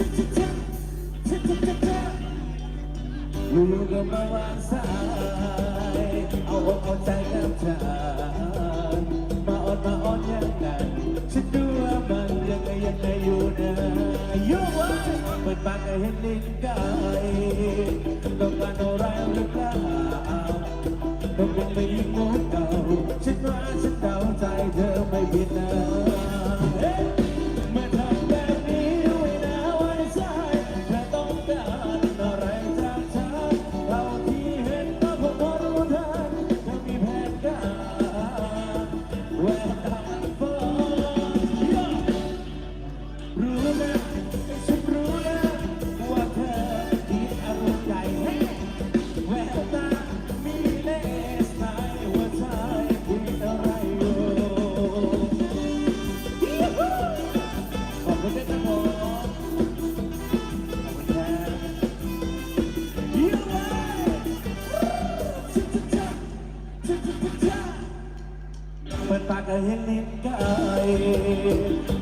อยู่กับมาวางสายเอาอกเอาใจกับฉันมาอดมาอดยังไงฉันดูว่ามันยังยังไงอยู่นะอยู่ไว้เปิดปากให้เห็นลิ้นกายต้องการอะไรหรือเปล่าต้องเป็ไปยิ่งมุกเก่าฉันว่าฉันเดาใจเธอไม่ผิดนะ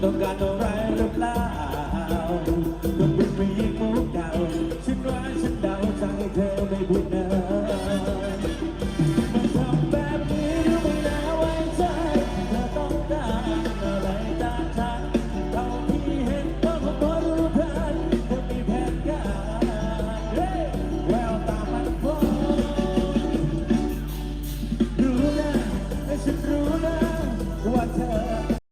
ต้องการอะไรหรือเปล่า